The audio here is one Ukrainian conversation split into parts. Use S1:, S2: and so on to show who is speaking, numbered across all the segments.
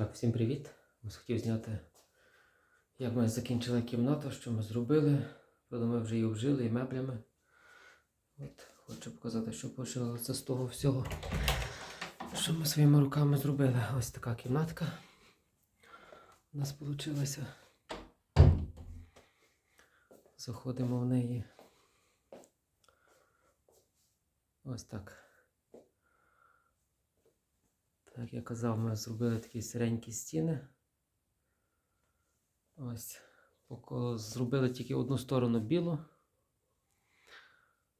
S1: Так, всім привіт. Ось хотів зняти, як ми закінчили кімнату, що ми зробили. Коли ми вже її обжили і меблями. От, хочу показати, що почалося з того всього, що ми своїми руками зробили. Ось така кімнатка у нас вийшла. Заходимо в неї. Ось так. Так, я казав, ми зробили такі сиренькі стіни. Ось. Зробили тільки одну сторону білу.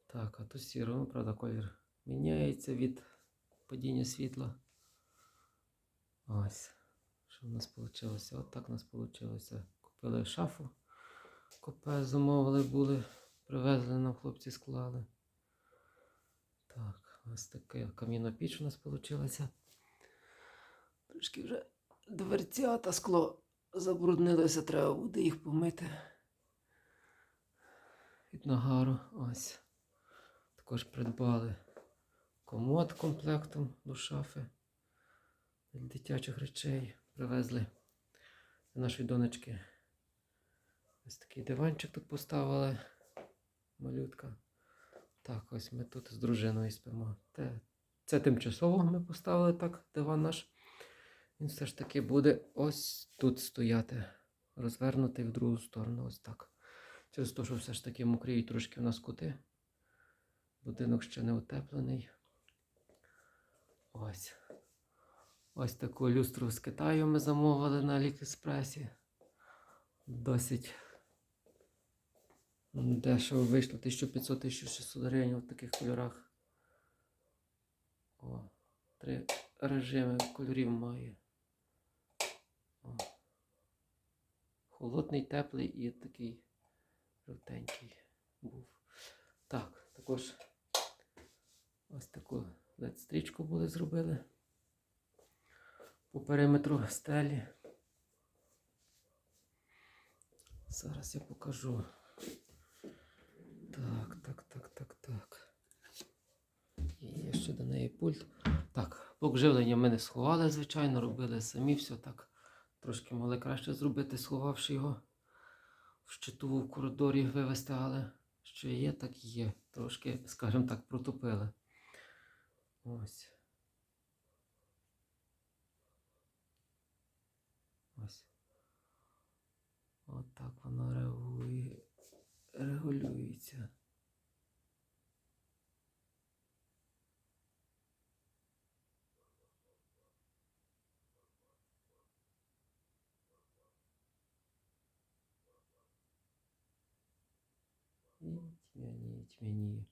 S1: Так, а тут сіро, ну, правда, колір міняється від падіння світла. Ось. Що в нас вийшло? От так у нас вийшло. Купили шафу. Купе замовили були, привезли нам хлопці склали. Так, ось така кам'яна піч у нас вийшла. Трішки вже дверцята скло забруднилося, треба буде їх помити. Від нагару. Ось. Також придбали комод комплектом до шафи для дитячих речей. Привезли для нашої донечки. Ось такий диванчик тут поставили. Малютка. Так, ось ми тут з дружиною спимо. Це тимчасово ми поставили так, диван наш. Він все ж таки буде ось тут стояти, розвернутий в другу сторону, ось так. Через те, що все ж таки мокріють трошки у нас кути. Будинок ще не утеплений. Ось. Ось таку люстру з Китаю ми замовили на Аліекспресі. Досить дешево вийшло 1500-1600 гривень в таких кольорах. О, три режими кольорів має. Холодний, теплий і такий жовтенький був. Так, також ось таку LED-стрічку були зробили по периметру стелі. Зараз я покажу. Так, так, так, так, так. І ще до неї пульт. Так, блок живлення ми не сховали, звичайно, робили самі все так. Трошки могли краще зробити, сховавши його в щитову в коридорі вивести, але що є, так і є. Трошки, скажімо так, протопили. Ось. Ось. Отак воно реагує, регулюється. І тьмяніє.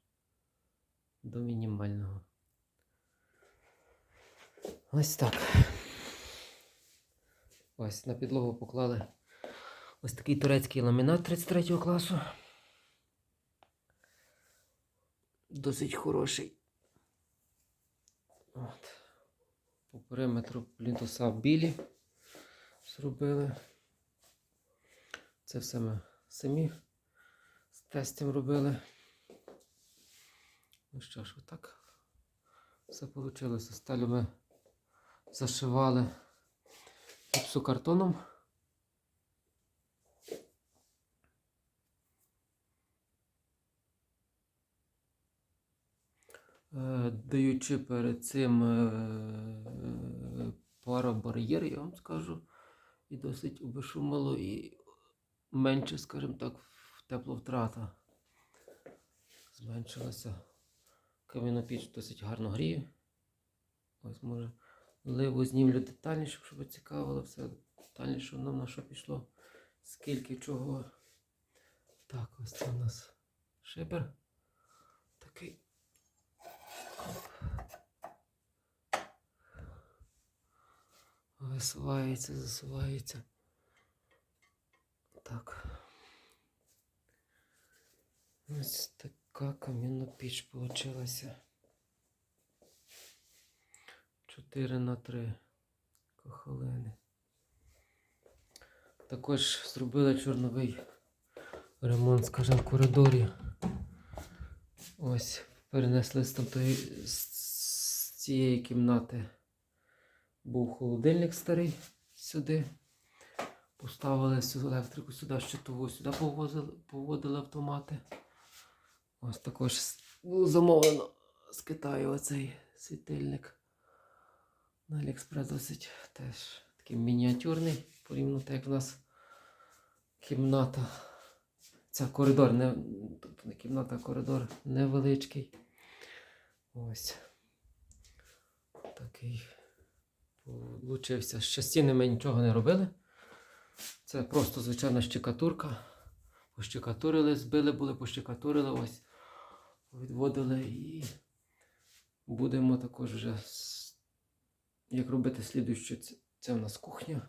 S1: До мінімального. Ось так. Ось на підлогу поклали ось такий турецький ламінат 33 класу. Досить хороший. От. По периметру плінтуса білі зробили. Це все ми самі з тестем робили. Ну що ж, отак все вийшло. Сталю ми зашивали гіпсокартоном. Е, Даючи перед цим е, паробар'єр, я вам скажу, і досить обешумило і менше, скажімо так, тепловтрата зменшилася. Кам'янопіч досить гарно гріє. Ось може ливу знімлю детальніше, щоб цікавило все детальніше нам на що пішло. Скільки чого. Так, ось це у нас шибер. Такий. Висувається, засувається. Так. Ось така кам'яна піч получилася. 4 на 3 кохалини. Також зробили чорновий ремонт, скажімо, в коридорі. Ось, перенесли з, тамтої, з з цієї кімнати. Був холодильник старий, сюди. Поставили сю- електрику сюди, щитову, сюди повозили, поводили автомати. Ось також було замовлено з Китаю оцей світильник. На Аліекспрес досить теж такий мініатюрний, порівняно так як в нас кімната. Ця коридор, не, тобто не кімната, а коридор невеличкий. Ось. Такий получився. З частини ми нічого не робили. Це просто звичайна щекатурка. Пощекатурили, збили були, пощекатурили, ось. Відводили і будемо також вже як робити слідуючу. Це, в нас кухня.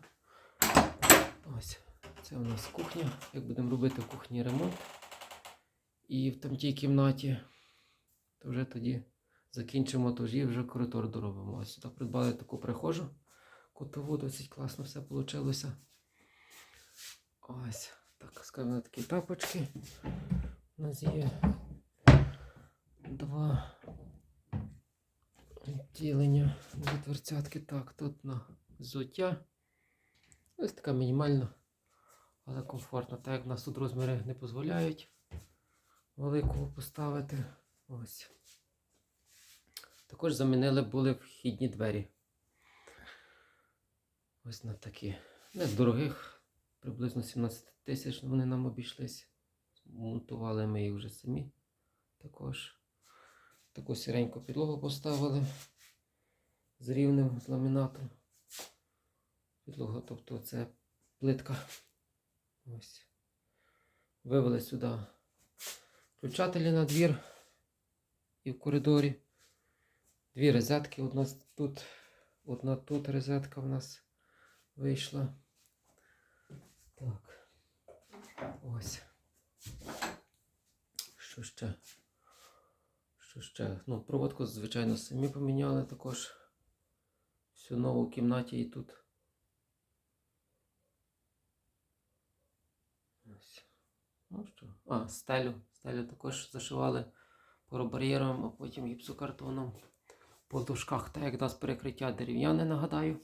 S1: Ось. Це у нас кухня. Як будемо робити в кухні ремонт. І в тамтій кімнаті, то вже тоді закінчимо тож і вже коридор доробимо. Ось сюди придбали таку прихожу. Кутову досить класно все вийшло. Ось, так, скажімо, такі тапочки. У нас є два відділення дві дверцятки. Так, тут на взуття. Ось така мінімальна, але комфортна. Так як в нас тут розміри не дозволяють великого поставити. Ось. Також замінили були вхідні двері. Ось на такі. Не з дорогих, приблизно 17 тисяч вони нам обійшлись. Монтували ми їх вже самі. Також. Таку сіреньку підлогу поставили з рівнем з ламінатом. Підлога, тобто це плитка. Ось. Вивели сюди включателі на двір і в коридорі. Дві розетки. Одна тут, одна тут розетка в нас вийшла. Так. Ось. Що ще? Що ще? Ну, проводку, звичайно, самі поміняли також. Всю нову в кімнаті і тут. Ось. Ну що? А, стелю. Стелю також зашивали поробар'єром, а потім гіпсокартоном по дужках. Так як нас перекриття дерев'яне, нагадаю.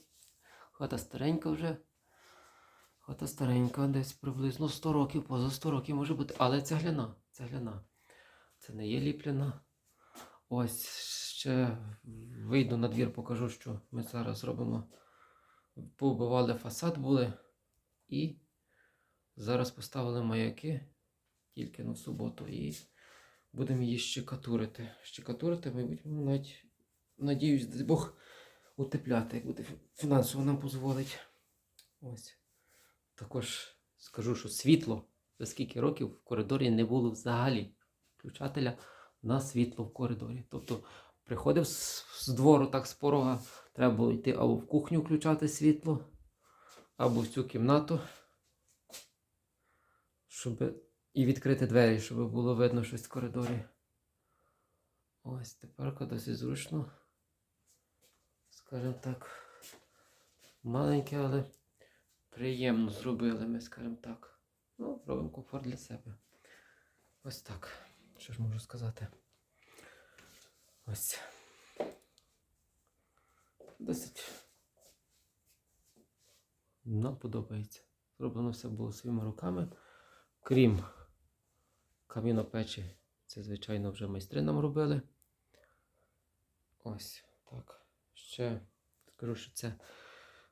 S1: Хата старенька вже. Хата старенька, десь приблизно 100 років, поза 100 років може бути. Але цегляна. Цегляна. Це не є ліплена. Ось ще вийду на двір, покажу, що ми зараз робимо. Побивали фасад були і зараз поставили маяки тільки на суботу. І будемо її щекатурити. Щекатурити, мабуть, навіть надіюсь, дай Бог утепляти, як буде фінансово нам дозволить. Ось. Також скажу, що світло за скільки років в коридорі не було взагалі включателя на світло в коридорі. Тобто приходив з, з двору, так з порога, треба було йти або в кухню включати світло, або в цю кімнату, щоб і відкрити двері, щоб було видно щось в коридорі. Ось тепер досить зручно. Скажімо так, маленьке, але приємно зробили ми, скажімо так. Ну, робимо комфорт для себе. Ось так. Що ж можу сказати? Ось. Досить. Нам подобається. Зроблено все було своїми руками. Крім камінопечі, це, звичайно, вже майстри нам робили. Ось так. Ще скажу, що це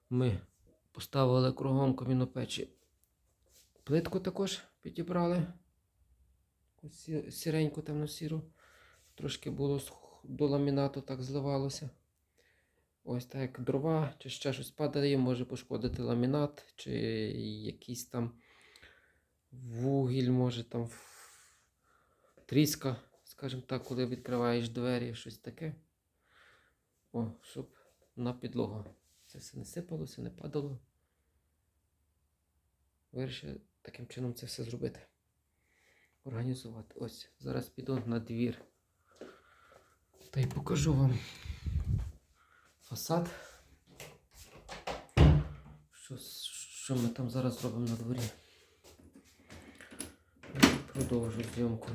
S1: ми поставили кругом камінопечі. Плитку також підібрали. Сіреньку темно-сіру. Трошки було до ламінату так зливалося. Ось так як дрова, чи ще щось падає, може пошкодити ламінат, чи якийсь там вугіль, може там тріска, скажімо так, коли відкриваєш двері, щось таке. О, щоб на підлогу. Це все не сипалося, не падало. Вирішив таким чином це все зробити. Організувати. Ось, зараз піду на двір. Та й покажу вам фасад. Що, що ми там зараз робимо на дворі. Продовжу зйомку.